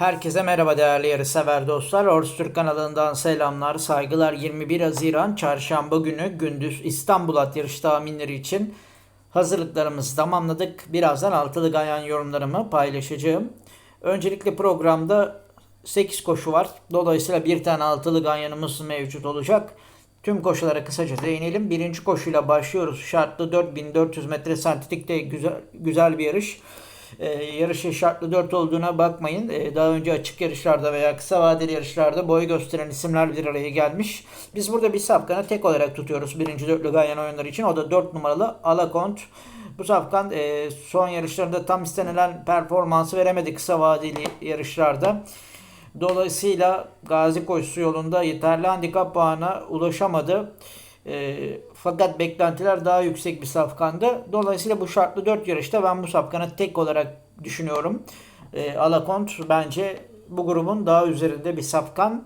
Herkese merhaba değerli yarışsever dostlar. Ors Türk kanalından selamlar, saygılar. 21 Haziran Çarşamba günü gündüz İstanbul at yarış tahminleri için hazırlıklarımızı tamamladık. Birazdan altılı gayan yorumlarımı paylaşacağım. Öncelikle programda 8 koşu var. Dolayısıyla bir tane altılı ganyanımız mevcut olacak. Tüm koşulara kısaca değinelim. Birinci koşuyla başlıyoruz. Şartlı 4400 metre sentetikte güzel, güzel bir yarış. Ee, yarışı şartlı 4 olduğuna bakmayın. Ee, daha önce açık yarışlarda veya kısa vadeli yarışlarda boy gösteren isimler bir araya gelmiş. Biz burada bir safkanı tek olarak tutuyoruz birinci dörtlü ganyan oyunları için. O da 4 numaralı Alakont. Bu safkan e, son yarışlarında tam istenilen performansı veremedi kısa vadeli yarışlarda. Dolayısıyla Gazi koşusu yolunda yeterli handikap puanına ulaşamadı. E, fakat beklentiler daha yüksek bir safkandı. Dolayısıyla bu şartlı 4 yarışta ben bu safkanı tek olarak düşünüyorum. E, Alakont bence bu grubun daha üzerinde bir safkan.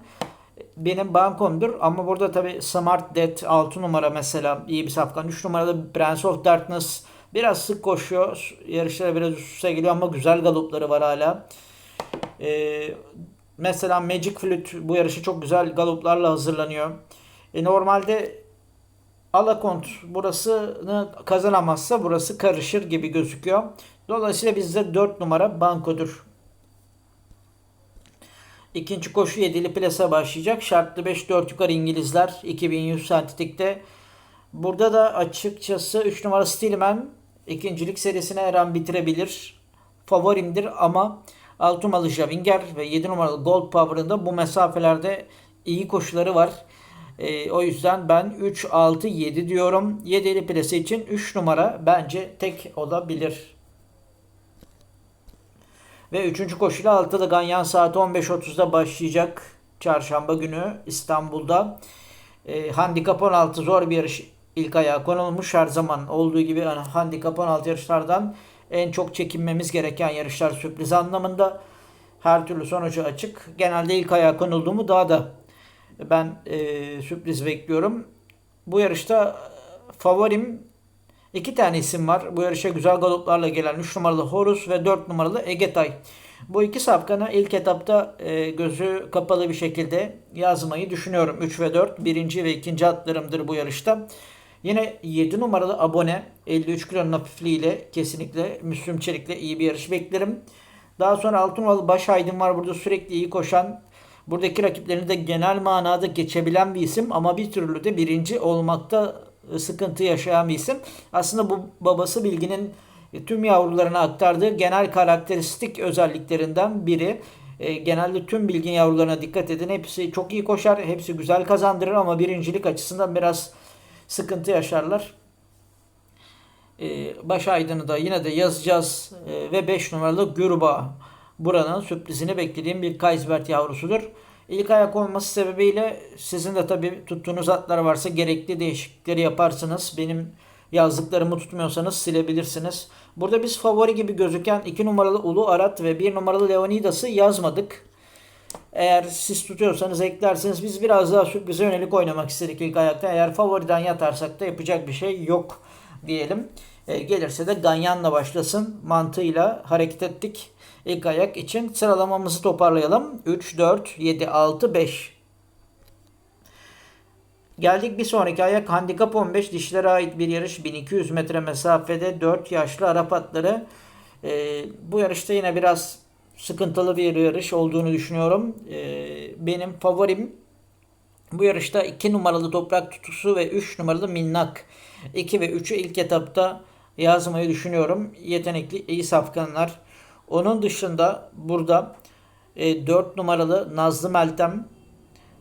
Benim bankomdur ama burada tabi Smart Dead 6 numara mesela iyi bir safkan. 3 numaralı Prince of Darkness biraz sık koşuyor. Yarışlara biraz üst geliyor ama güzel galopları var hala. Ee, mesela Magic Flute bu yarışı çok güzel galoplarla hazırlanıyor. E, normalde Alakont burasını kazanamazsa burası karışır gibi gözüküyor. Dolayısıyla bizde 4 numara bankodur. İkinci koşu 7'li plasa başlayacak. Şartlı 5 4 yukarı İngilizler 2100 sentetikte. Burada da açıkçası 3 numara Stillman ikincilik serisine her an bitirebilir. Favorimdir ama 6 numaralı Javinger ve 7 numaralı Gold Power'ın da bu mesafelerde iyi koşuları var. E, o yüzden ben 3, 6, 7 diyorum. 7'li plase için 3 numara bence tek olabilir. Ve 3. koşuyla altılı Ganyan saat 15.30'da başlayacak. Çarşamba günü İstanbul'da. E, handikap 16 zor bir yarış ilk ayağa konulmuş. Her zaman olduğu gibi yani handikap 16 yarışlardan en çok çekinmemiz gereken yarışlar sürpriz anlamında. Her türlü sonucu açık. Genelde ilk ayağa konulduğumu daha da ben e, sürpriz bekliyorum. Bu yarışta favorim iki tane isim var. Bu yarışa güzel galoplarla gelen 3 numaralı Horus ve 4 numaralı Egetay. Bu iki safkanı ilk etapta e, gözü kapalı bir şekilde yazmayı düşünüyorum. 3 ve 4 birinci ve ikinci atlarımdır bu yarışta. Yine 7 numaralı abone 53 kilonun hafifliğiyle kesinlikle Müslüm Çelik'le iyi bir yarış beklerim. Daha sonra 6 numaralı Baş Aydın var burada sürekli iyi koşan Buradaki rakiplerini de genel manada geçebilen bir isim ama bir türlü de birinci olmakta sıkıntı yaşayan bir isim. Aslında bu babası Bilgi'nin tüm yavrularına aktardığı genel karakteristik özelliklerinden biri. E, genelde tüm bilgin yavrularına dikkat edin. Hepsi çok iyi koşar. Hepsi güzel kazandırır ama birincilik açısından biraz sıkıntı yaşarlar. E, baş aydını da yine de yazacağız. E, ve 5 numaralı Gürba buranın sürprizini beklediğim bir Kaisbert yavrusudur. İlk ayak olması sebebiyle sizin de tabi tuttuğunuz atlar varsa gerekli değişiklikleri yaparsınız. Benim yazdıklarımı tutmuyorsanız silebilirsiniz. Burada biz favori gibi gözüken 2 numaralı Ulu Arat ve 1 numaralı Leonidas'ı yazmadık. Eğer siz tutuyorsanız eklersiniz. Biz biraz daha sürprize yönelik oynamak istedik ilk ayakta. Eğer favoriden yatarsak da yapacak bir şey yok diyelim. E, gelirse de Ganyan'la başlasın mantığıyla hareket ettik. İlk ayak için sıralamamızı toparlayalım. 3, 4, 7, 6, 5. Geldik bir sonraki ayak handikap 15 dişlere ait bir yarış 1200 metre mesafede 4 yaşlı Arap atları. Ee, bu yarışta yine biraz sıkıntılı bir yarış olduğunu düşünüyorum. Ee, benim favorim bu yarışta 2 numaralı toprak tutusu ve 3 numaralı minnak. 2 ve 3'ü ilk etapta yazmayı düşünüyorum. Yetenekli iyi safkanlar. Onun dışında burada e, 4 numaralı Nazlı Meltem,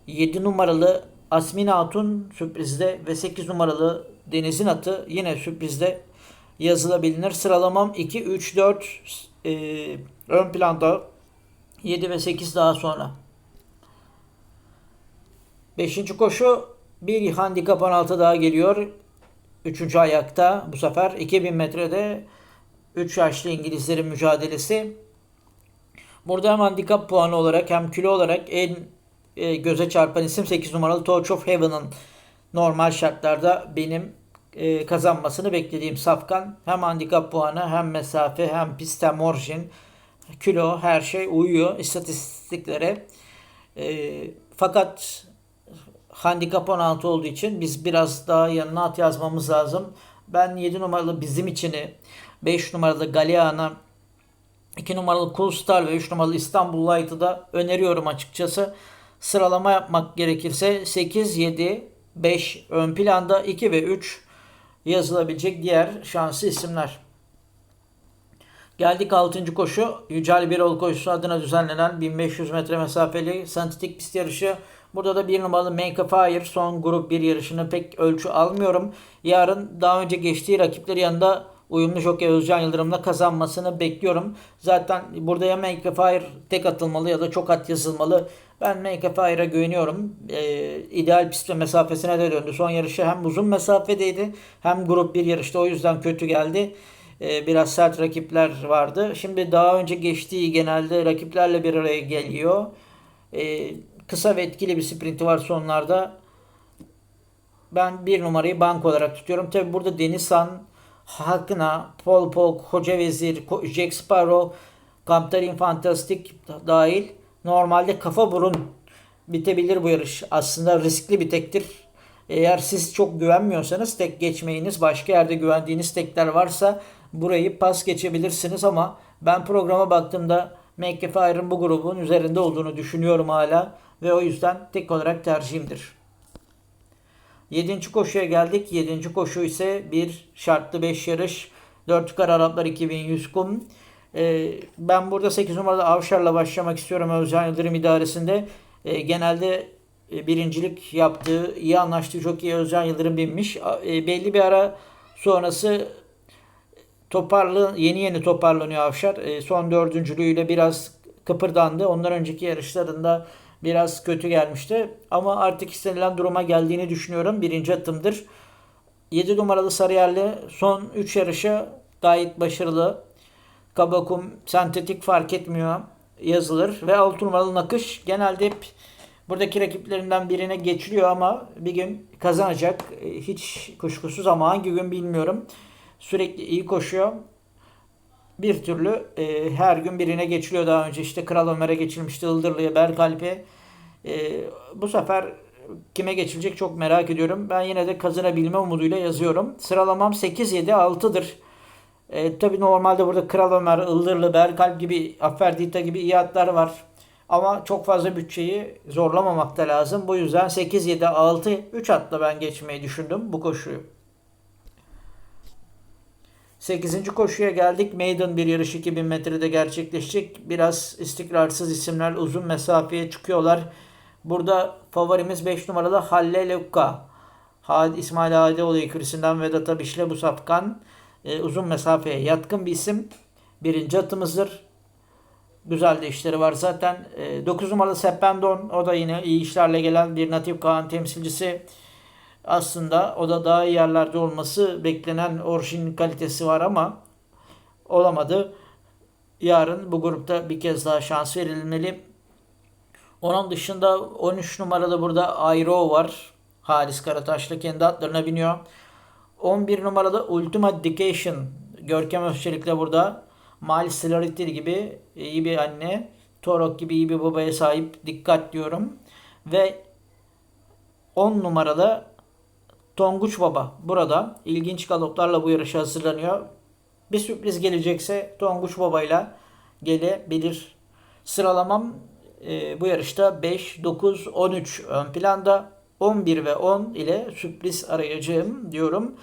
7 numaralı Asmin Hatun sürprizde ve 8 numaralı Deniz'in atı yine sürprizde yazılabilir. Sıralamam 2, 3, 4 e, ön planda 7 ve 8 daha sonra. Beşinci koşu bir handikap 16 daha geliyor. Üçüncü ayakta bu sefer 2000 metrede 3 yaşlı İngilizlerin mücadelesi. Burada hem handikap puanı olarak hem kilo olarak en e, göze çarpan isim 8 numaralı Torch of Heaven'ın normal şartlarda benim e, kazanmasını beklediğim safkan. Hem handikap puanı hem mesafe hem pist hem orijin kilo her şey uyuyor istatistiklere. E, fakat handikap 16 olduğu için biz biraz daha yanına at yazmamız lazım. Ben 7 numaralı bizim içini, 5 numaralı Galeana, 2 numaralı Cool Star ve 3 numaralı İstanbul Light'ı da öneriyorum açıkçası. Sıralama yapmak gerekirse 8, 7, 5 ön planda 2 ve 3 yazılabilecek diğer şanslı isimler. Geldik 6. koşu. Yücel Birol koşusu adına düzenlenen 1500 metre mesafeli sentetik pist yarışı. Burada da bir numaralı Make a Fire son grup bir yarışını pek ölçü almıyorum. Yarın daha önce geçtiği rakipleri yanında uyumlu jockey Özcan Yıldırım'la kazanmasını bekliyorum. Zaten burada ya Make a Fire tek atılmalı ya da çok at yazılmalı. Ben Make a Fire'a güveniyorum. Ee, ideal pist ve mesafesine de döndü. Son yarışı hem uzun mesafedeydi hem grup bir yarışta o yüzden kötü geldi. Ee, biraz sert rakipler vardı. Şimdi daha önce geçtiği genelde rakiplerle bir araya geliyor. Kısa ve etkili bir sprinti var sonlarda. Ben bir numarayı bank olarak tutuyorum. Tabi burada Denizhan, Hakna, Paul Polk, Hoca Vezir, Jack Sparrow, Kamptarin Fantastic dahil normalde kafa burun bitebilir bu yarış. Aslında riskli bir tektir. Eğer siz çok güvenmiyorsanız tek geçmeyiniz. Başka yerde güvendiğiniz tekler varsa burayı pas geçebilirsiniz ama ben programa baktığımda McAfee'ın bu grubun üzerinde olduğunu düşünüyorum hala ve o yüzden tek olarak tercihimdir. 7. koşuya geldik. 7. koşu ise bir şartlı 5 yarış. 4 yukarı Araplar 2100 kum. Ee, ben burada 8 numaralı Avşar'la başlamak istiyorum Özcan Yıldırım idaresinde. Ee, genelde e, birincilik yaptığı, iyi anlaştığı çok iyi Özcan Yıldırım binmiş. E, belli bir ara sonrası toparlı yeni yeni toparlanıyor Avşar. E, son dördüncülüğüyle biraz kıpırdandı. Ondan önceki yarışlarında biraz kötü gelmişti. Ama artık istenilen duruma geldiğini düşünüyorum. Birinci atımdır. 7 numaralı Sarıyerli son 3 yarışı gayet başarılı. Kabakum sentetik fark etmiyor yazılır. Ve 6 numaralı Nakış genelde hep buradaki rakiplerinden birine geçiliyor ama bir gün kazanacak. E, hiç kuşkusuz ama hangi gün bilmiyorum. Sürekli iyi koşuyor. Bir türlü e, her gün birine geçiliyor daha önce. işte Kral Ömer'e geçilmişti. Ildırlı'ya, Berkalp'e. E, bu sefer kime geçilecek çok merak ediyorum. Ben yine de kazanabilme umuduyla yazıyorum. Sıralamam 8-7-6'dır. E, Tabi normalde burada Kral Ömer, Ildırlı, Berkalp gibi, Afferdita gibi iyi atlar var. Ama çok fazla bütçeyi zorlamamak da lazım. Bu yüzden 8-7-6 3 atla ben geçmeyi düşündüm bu koşuyu. 8. koşuya geldik. Maiden bir yarış 2000 metrede gerçekleşecek. Biraz istikrarsız isimler uzun mesafeye çıkıyorlar. Burada favorimiz 5 numaralı Halle Lukka. İsmail Hadeoğlu ikilisinden Vedat Abiş'le bu safkan e, uzun mesafeye yatkın bir isim. Birinci atımızdır. Güzel de işleri var zaten. E, 9 numaralı Seppendon o da yine iyi işlerle gelen bir Natif Kaan temsilcisi. Aslında o da daha iyi yerlerde olması beklenen orijin kalitesi var ama olamadı. Yarın bu grupta bir kez daha şans verilmeli. Onun dışında 13 numaralı burada Ayro var. Halis Karataş'la kendi atlarına biniyor. 11 numaralı Ultima Dedication. Görkem Özçelik'le burada. Miles Celerity gibi iyi bir anne. Torok gibi iyi bir babaya sahip. Dikkat diyorum. Ve 10 numaralı Tonguç Baba burada ilginç galoplarla bu yarışa hazırlanıyor. Bir sürpriz gelecekse Tonguç Baba ile gelebilir. Sıralamam e, bu yarışta 5, 9, 13 ön planda. 11 ve 10 ile sürpriz arayacağım diyorum.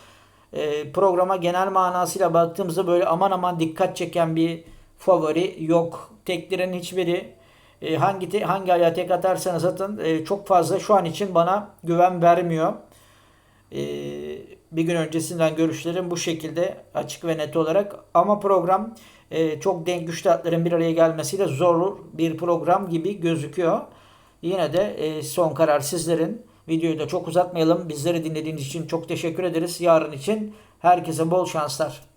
E, programa genel manasıyla baktığımızda böyle aman aman dikkat çeken bir favori yok. Teklerin hiçbiri e, hangi te, hangi ayağa tek atarsanız atın e, çok fazla şu an için bana güven vermiyor. E, bir gün öncesinden görüşlerim bu şekilde açık ve net olarak. Ama program e, çok denk güçlü bir araya gelmesiyle zor bir program gibi gözüküyor. Yine de e, son karar sizlerin. Videoyu da çok uzatmayalım. Bizleri dinlediğiniz için çok teşekkür ederiz. Yarın için herkese bol şanslar.